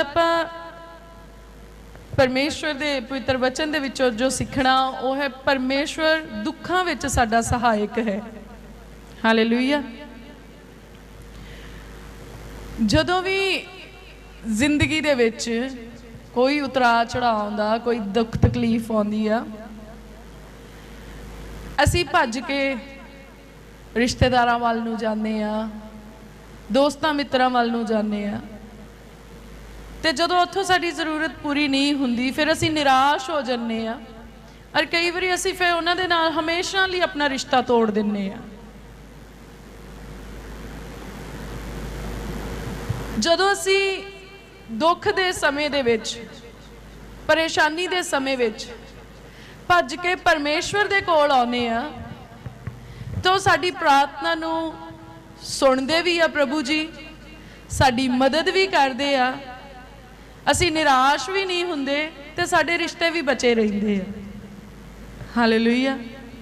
ਆਪਾਂ ਪਰਮੇਸ਼ਵਰ ਦੇ ਪਵਿੱਤਰ ਵਚਨ ਦੇ ਵਿੱਚੋਂ ਜੋ ਸਿੱਖਣਾ, ਉਹ ਹੈ ਪਰਮੇਸ਼ਵਰ ਦੁੱਖਾਂ ਵਿੱਚ ਸਾਡਾ ਸਹਾਇਕ ਹੈ। ਹਾਲੇਲੂਇਆ ਜਦੋਂ ਵੀ ਜ਼ਿੰਦਗੀ ਦੇ ਵਿੱਚ ਕੋਈ ਉਤਰਾਅ ਚੜਾਅ ਆਉਂਦਾ, ਕੋਈ ਦੁੱਖ ਤਕਲੀਫ ਆਉਂਦੀ ਆ, ਅਸੀਂ ਭੱਜ ਕੇ ਰਿਸ਼ਤੇਦਾਰਾਂ ਵੱਲ ਨੂੰ ਜਾਂਦੇ ਆ, ਦੋਸਤਾਂ ਮਿੱਤਰਾਂ ਵੱਲ ਨੂੰ ਜਾਂਦੇ ਆ ਤੇ ਜਦੋਂ ਉੱਥੋਂ ਸਾਡੀ ਜ਼ਰੂਰਤ ਪੂਰੀ ਨਹੀਂ ਹੁੰਦੀ, ਫਿਰ ਅਸੀਂ ਨਿਰਾਸ਼ ਹੋ ਜੰਨੇ ਆ ਔਰ ਕਈ ਵਾਰੀ ਅਸੀਂ ਫਿਰ ਉਹਨਾਂ ਦੇ ਨਾਲ ਹਮੇਸ਼ਾ ਲਈ ਆਪਣਾ ਰਿਸ਼ਤਾ ਤੋੜ ਦਿੰਨੇ ਆ ਜਦੋਂ ਅਸੀਂ ਦੁੱਖ ਦੇ ਸਮੇਂ ਦੇ ਵਿੱਚ, ਪਰੇਸ਼ਾਨੀ ਦੇ ਸਮੇਂ ਵਿੱਚ ਭੱਜ ਕੇ ਪਰਮੇਸ਼ਵਰ ਦੇ ਕੋਲ ਆਉਨੇ ਆ ਤਾਂ ਉਹ ਸਾਡੀ ਪ੍ਰਾਰਥਨਾ ਨੂੰ ਸੁਣਦੇ ਵੀ ਆ ਪ੍ਰਭੂ ਜੀ, ਸਾਡੀ ਮਦਦ ਵੀ ਕਰਦੇ ਆ ਅਸੀਂ ਨਿਰਾਸ਼ ਵੀ ਨਹੀਂ ਹੁੰਦੇ ਤੇ ਸਾਡੇ ਰਿਸ਼ਤੇ ਵੀ ਬਚੇ ਰਹਿੰਦੇ ਆ। ਹਾਲੇਲੂਇਆ